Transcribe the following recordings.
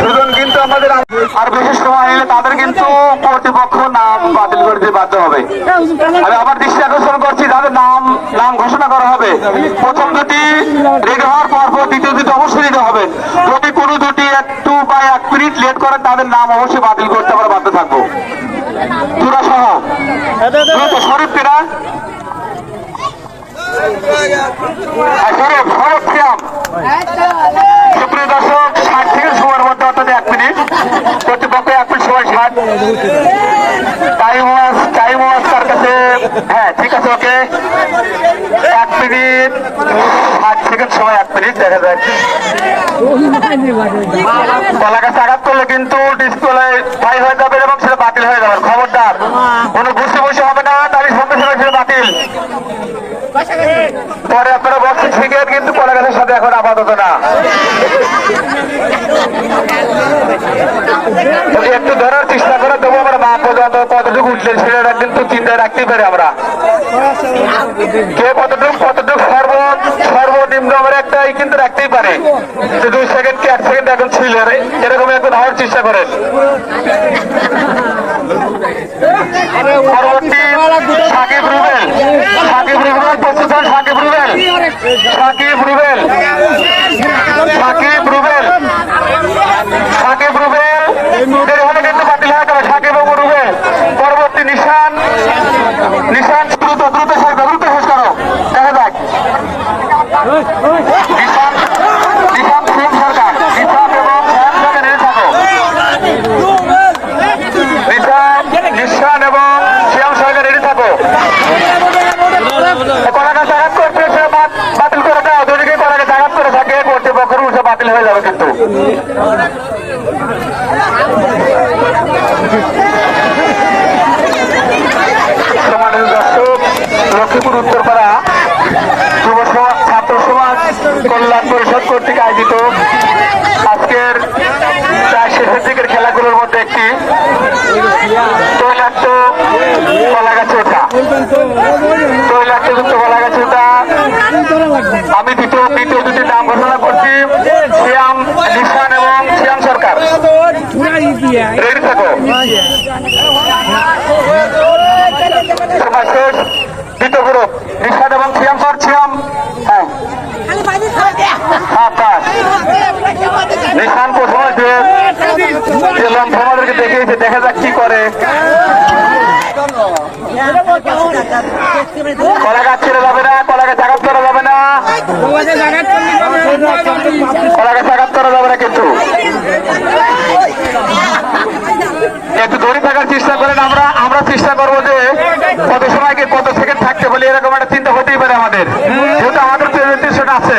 সুজন কিন্তু আমাদের আর বিশেষ সময় তাদের কিন্তু কর্তৃপক্ষ নাম বাতিল করে বাধ্য হবে আমি আবার দৃষ্টি আকর্ষণ করছি, যাদের নাম নাম ঘোষণা করা হবে। প্রথম দুটি রেডি হওয়ার পর দ্বিতীয় হবে। যদি কোনো দুটি একটু বা এক মিনিট লেট করেন তাদের নাম অবশ্যই বাতিল করতে আমরা বাধ্য থাকব। সহ। শরীফ কেনা? শরীফ শরীফ শ্যাম সুপ্রিয় দর্শক ষাট থেকে সময়ের মধ্যে অর্থাৎ এক মিনিট। কর্তৃপক্ষ এক মিনিট সময় ষাট। টাইম টাইম তার কাছে হ্যাঁ ঠিক আছে ওকে। এক মিনিট সময় এক মিনিট, দেখা যায় আঘাত করলে কিন্তু ডিসপ্লে ফাই হয়ে যাবে এবং সেটা বাতিল হয়ে যাবে। খবরদার, কোনো বসে বসে হবে না তারই সঙ্গে সঙ্গে সেটা বাতিল। পরে আপনারা বলছেন সিগারেট কিন্তু কলা সাথে এখন আপাতত না। একটু ধরার চেষ্টা করে দেবো আমরা মা পর্যন্ত কতটুকু উঠলেন সেটা কিন্তু চিন্তায় রাখতেই পারি আমরা। কে কতটুকু কতটুকু সর্ব সর্বনিম্ন একটাই কিন্তু রাখতেই পারে। যে দুই সেকেন্ড কি এক সেকেন্ড এখন ছিল এরকম এখন হওয়ার চেষ্টা করেন। সাকিব রুবেল। সাকিব রুবেল সাকিব রুবেল। সাকিব রুবেল সাকিব রুবেল সাকিব রুবেল দেরি হলে কিন্তু বাতিল হয়ে যাবে সাকিব এবং রুবেল পরবর্তী নিশান নিশান দ্রুত দ্রুত শেষ করো, দ্রুত শেষ করো দেখা যাক নিশান নিশান সিং সরকার নিশান এবং শ্যাম সরকার রেডি থাকো নিশান নিশান এবং শ্যাম সরকার রেডি থাকো কলাকা জাগাত করছে সে বাত- বাতিল করে দাও দুদিকে কলাকা জাগাত করে থাকে কর্তৃপক্ষের উঠে বাতিল হয়ে যাবে কিন্তু। dito. আমাদেরকে দেখা যাক কি করে। কলা গাছ ছেড়ে যাবে না কলা গাছ আঘাত করা যাবে না। কলা গাছ আঘাত করা যাবে না কিন্তু। একটু ধরে থাকার চেষ্টা করেন আমরা আমরা চেষ্টা করব যে কত সময়কে কত সেকেন্ড থাকতে বলে, এরকম একটা চিন্তা হতেই পারে আমাদের। যেহেতু আমাদের আছে।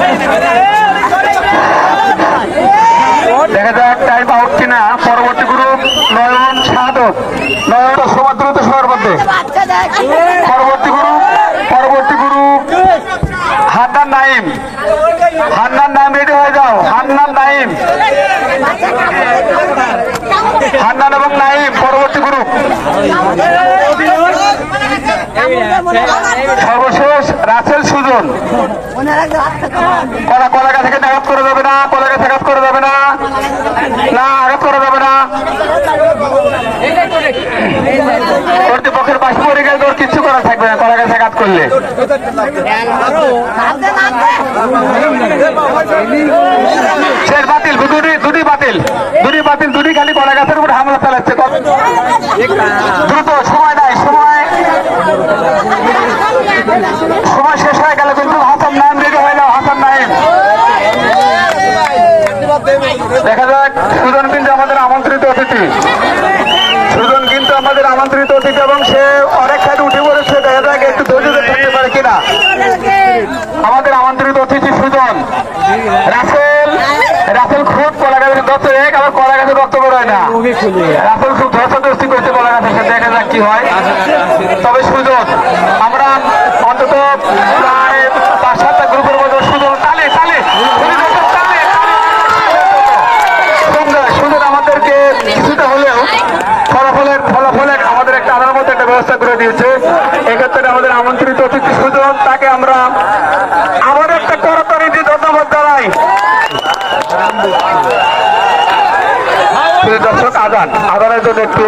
সর্বশেষ রাসেল সুজন কলা কলা গাছ থেকে আঘাত করা যাবে না কলা গাছ আঘাত করা যাবে না না আঘাত করা যাবে না কর্তৃপক্ষের পাশে পড়ে গেলে তোর কিচ্ছু করা থাকবে না কলা গাছ আঘাত করলে শেষ বাতিল দুটি দুটি বাতিল দুটি বাতিল দুটি খালি কলা গাছের উপর হামলা চালাচ্ছে দ্রুত সময় নাই সময় সময় শেষ হয়ে গেল কিন্তু হাসান নাইম রেডি হয়ে যাও হাসান নাইম দেখা যাক সুজন কিন্তু আমাদের আমন্ত্রিত অতিথি সুজন। কিন্তু আমাদের আমন্ত্রিত অতিথি এবং সে অনেক সাইড উঠে পড়েছে দেখা যাক একটু ধৈর্য ধরে থাকতে পারে কিনা আমাদের আমন্ত্রিত অতিথি সুজন রাসেল রাসেল খুব কলা গাছের দত্ত এক, আবার কলা গাছের রক্ত বেরোয় না। রাসেল খুব ধস্তাধস্তি করতে কলা গাছের দেখা যাক কি হয়। তবে সুযোগ আমরা অন্তত প্রায় পাঁচ সাতটা গ্রুপের মধ্যে সুযোগ তালে সুন্দর আমাদেরকে কিছুটা হলেও ফলাফলের ফলাফলের আমাদের একটা আলাদা মতো একটা ব্যবস্থা করে দিয়েছে। এক্ষেত্রে দর্শক আদান। আদানের জন্য একটু